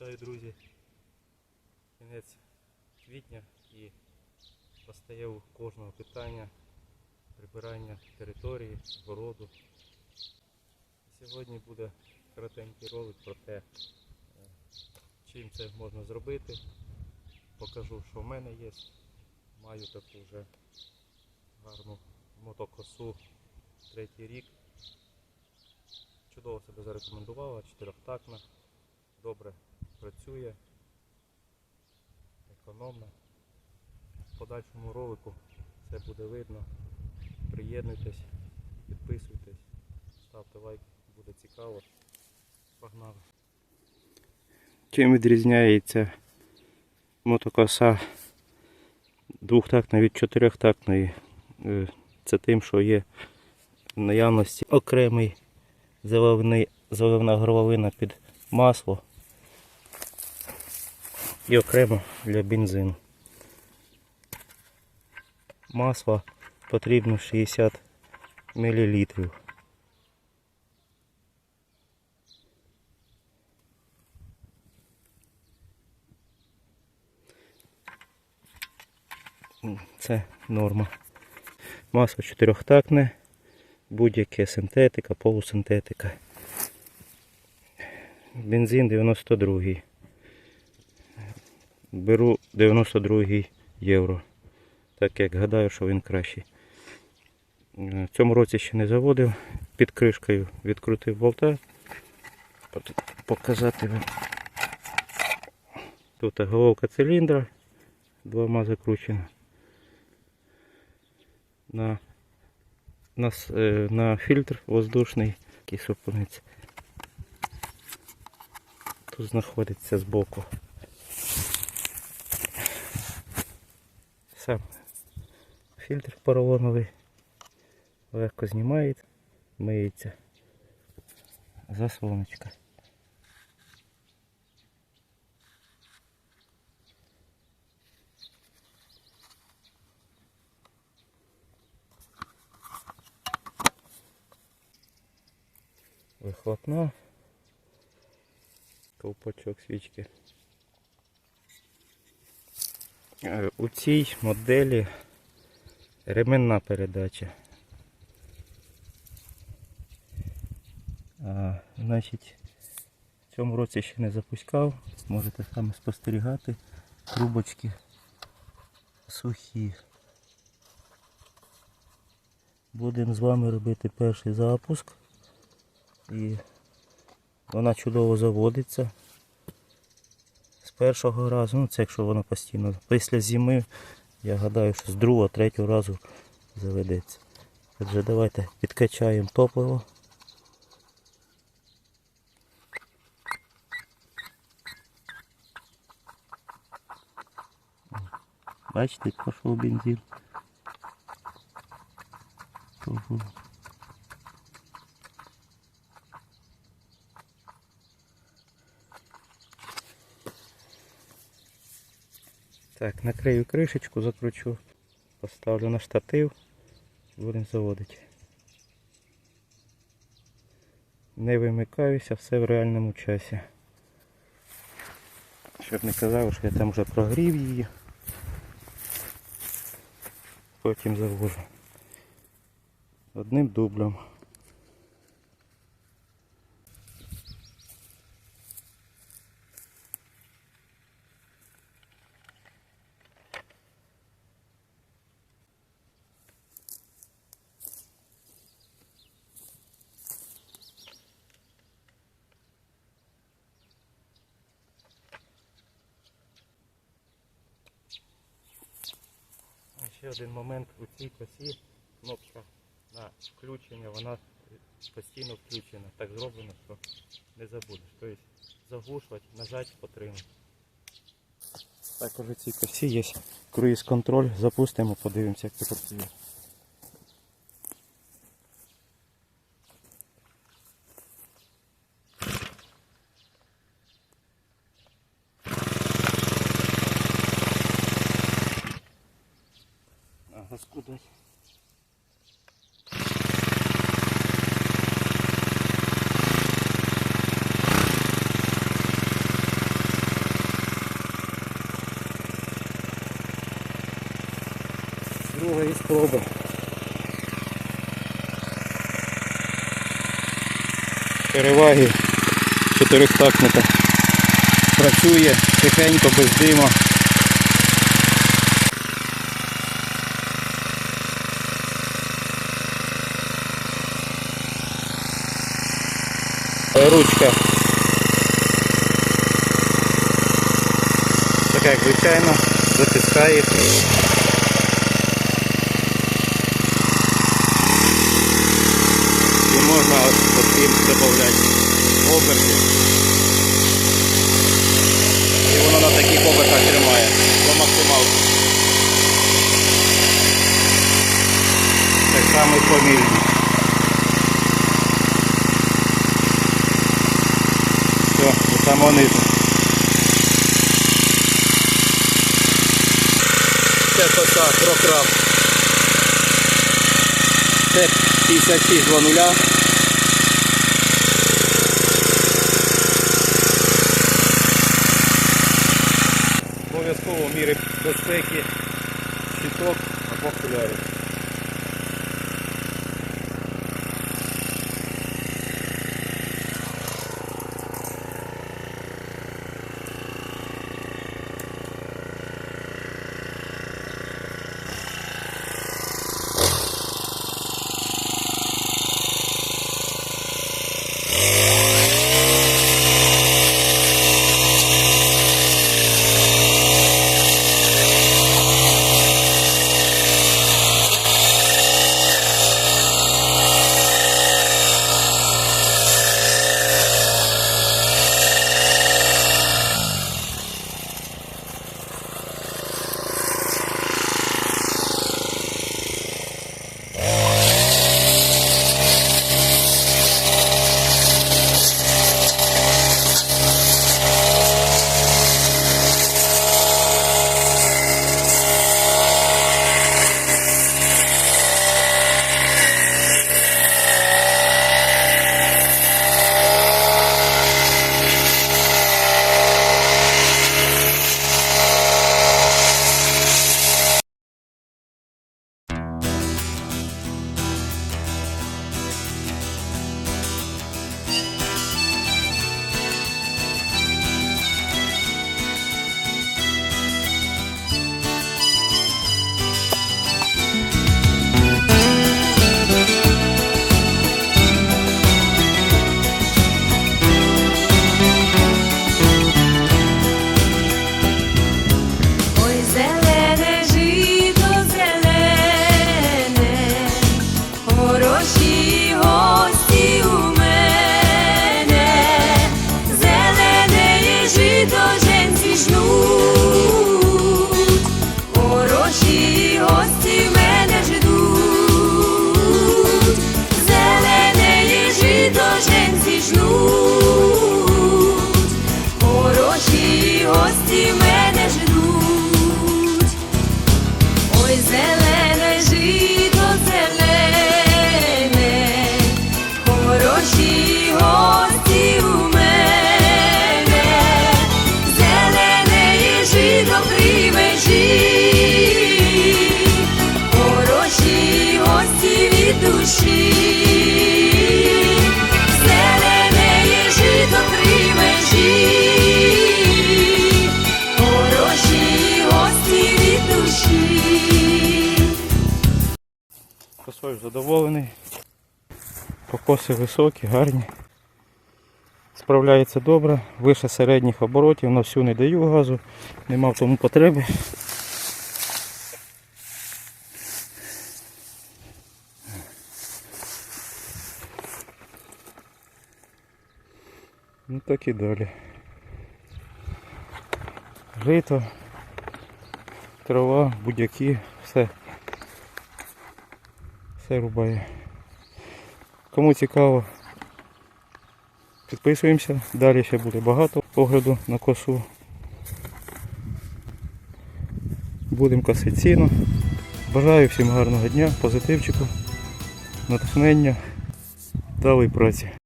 Вітаю, друзі. Кінець квітня і постає у кожного питання прибирання території, городу. Сьогодні буде коротенький ролик про те, е, чим це можна зробити. Покажу, що в мене є. Маю таку вже гарну мотокосу третій рік. Чудово себе зарекомендувала, чотирьохтактна, добре працює, економна. В подальшому ролику все буде видно. Приєднуйтесь, підписуйтесь, ставте лайк, буде цікаво. Погнали. Чим відрізняється мотокоса двохтактна від чотирьохтактної? Е, Це тим, що є в наявності окремий заливний, заливна горловина під масло і окремо для бензину. Масло потрібно 60 мл. Це норма. Масло чотирьохтактне, будь-яке синтетика, полусинтетика. Бензин 92. Беру 92 євро. Так як гадаю, що він кращий. Е, В цьому році ще не заводив. Під кришкою відкрутив болта. Показати вам. Тут головка циліндра двома закручена. На, на, е, на фільтр воздушний, який супиниться. Тут знаходиться збоку. Сам фільтр поролоновий легко знімається, миється. Заслоночка. Вихлопна. Ковпачок свічки. Е, У цій моделі ременна передача. А, значить, в цьому році ще не запускав. Можете саме спостерігати. Трубочки сухі. Будемо з вами робити перший запуск. І вона чудово заводиться. Першого разу, ну це якщо воно постійно. Після зими, я гадаю, що з другого, третього разу заведеться. Отже, давайте підкачаємо топливо. Бачите, пішов бензин. Пішов. Так, накрию кришечку, закручу, поставлю на штатив, будемо заводити. Не вимикаюся, все в реальному часі. Щоб не казав, що я там вже прогрів її. Потім завожу. Одним дублем. Ще один момент у цій косі кнопка на включення, вона постійно включена. Так зроблено, що не забудеш. Тобто заглушувати, нажати, потримати. Також у цій косі є круїз контроль. Запустимо, подивимося, як це працює. доску дати. Друга і спроба. Переваги чотирьохтактника. Працює тихенько, без дима. Ручка. Така як звичайно, затискає. І можна таким додати оберти. І воно на таких обертах тримає до максималки. Так само і. Все, до самого. Це коса прокраб. Це 5620. Обов'язково міри безпеки, щиток або окуляри. Косою задоволений. Покоси високі, гарні. Справляється добре, вище середніх оборотів, на всю не даю газу, нема в тому потреби. Ну так і далі. Жито, трава, будь-які, все. Все рубає. Кому цікаво, підписуємося. Далі ще буде багато огляду на косу. Будемо косити ціну. Бажаю всім гарного дня, позитивчику, натхнення, далої праці.